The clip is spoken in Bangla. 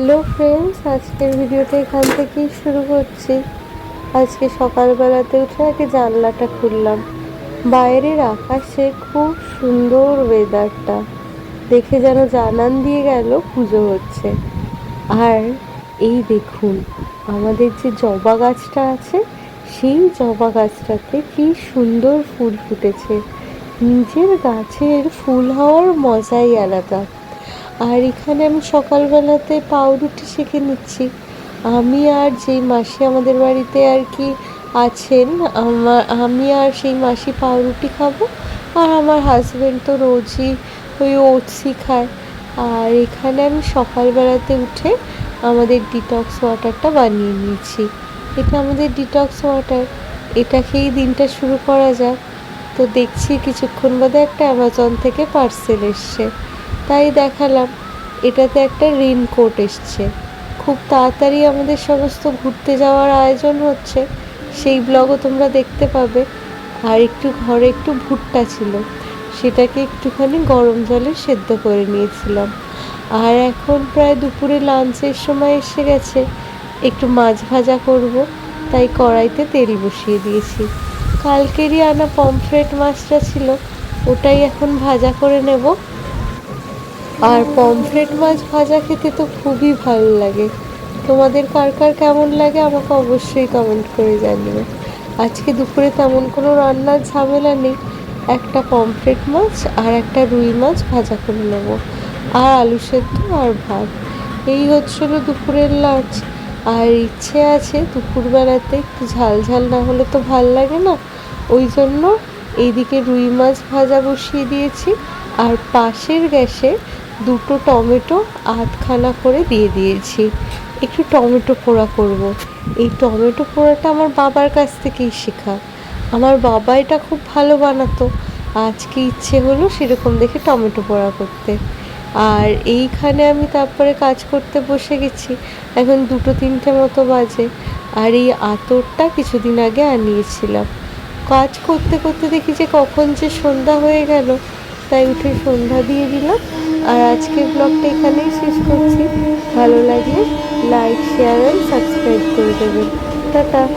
হ্যালো ফ্রেন্ডস আজকের ভিডিওটা এখান থেকেই শুরু করছি। আজকে সকালবেলাতে উঠে আগে জানলাটা খুললাম। বাইরের আকাশে খুব সুন্দর ওয়েদারটা দেখে যেন জানান দিয়ে গেল পুজো হচ্ছে। আর এই দেখুন, আমাদের যে জবা গাছটা আছে, সেই জবা গাছটাতে কি সুন্দর ফুল ফুটেছে। নিজের গাছের ফুল হওয়ার মজাই আলাদা। আর এখানে আমি সকালবেলাতে পাউরুটি শিখে নিচ্ছি। আমি আর যেই মাসি আমাদের বাড়িতে আর কি আছেন, আমার, আমি আর সেই মাসি পাউরুটি খাব আর আমার হাজব্যান্ড তো রোজই ওই ওটসই খায়। আর এখানে আমি সকালবেলাতে উঠে আমাদের ডিটক্স ওয়াটারটা বানিয়ে নিয়েছি। এটা আমাদের ডিটক্স ওয়াটার এটা খেয়েই দিনটা শুরু করা যাক। তো দেখছি কিছুক্ষণ বাদে একটা অ্যামাজন থেকে পার্সেল এসছে। তাই দেখালাম, এটাতে একটা রেনকোট এসছে। খুব তাড়াতাড়ি আমাদের সমস্ত ঘুরতে যাওয়ার আয়োজন হচ্ছে। সেই ব্লগও তোমরা দেখতে পাবে। আর একটু ঘরে একটু ভুট্টা ছিল, সেটাকে একটুখানি গরম জলে সেদ্ধ করে নিয়েছিলাম। আর এখন প্রায় দুপুরে লাঞ্চের সময় এসে গেছে। একটু মাছ ভাজা করব, তাই কড়াইতে তেল বসিয়ে দিয়েছি। কালকেরই আনা পমফ্রেট মাছটা ছিল, ওটাই এখন ভাজা করে নেব। আর পমফ্রেট মাছ ভাজা খেতে তো খুবই ভালো লাগে। তোমাদের কার কার কেমন লাগে আমাকে অবশ্যই কমেন্ট করে জানিও। আজকে দুপুরে তেমন কোনো রান্নার ঝামেলা নেই। একটা পমফ্রেট মাছ আর একটা রুই মাছ ভাজা করে নেব। আর আলু সেদ্ধ আর ভাত। এই হচ্ছিল দুপুরের লাঞ্চ। আর ইচ্ছে আছে দুপুরবেলাতে একটু ঝাল ঝাল না হলে তো ভালো লাগে না। ওই জন্য এইদিকে রুই মাছ ভাজা বসিয়ে দিয়েছি। আর পাশের গ্যাসে দুটো টমেটো আধখানা করে দিয়ে দিয়েছি। একটু টমেটো পোড়া করব। এই টমেটো পোড়াটা আমার বাবার কাছ থেকেই শেখা। আমার বাবা এটা খুব ভালো বানাতো। আজকে ইচ্ছে হলো সেরকম দেখে টমেটো পোড়া করতে। আর এইখানে আমি তারপরে কাজ করতে বসে গেছি। এখন দুটো তিনটে মতো বাজে। আর এই আতরটা কিছুদিন আগে আনিয়েছিলাম। কাজ করতে করতে দেখি যে কখন যে সন্ধ্যা হয়ে গেল, তাই উঠে সন্ধ্যা দিয়ে দিলাম। আর আজকের ব্লগটা এখানেই শেষ করছি। ভালো লাগলে লাইক শেয়ার অ্যান্ড সাবস্ক্রাইব করে দেবেন। টাটা।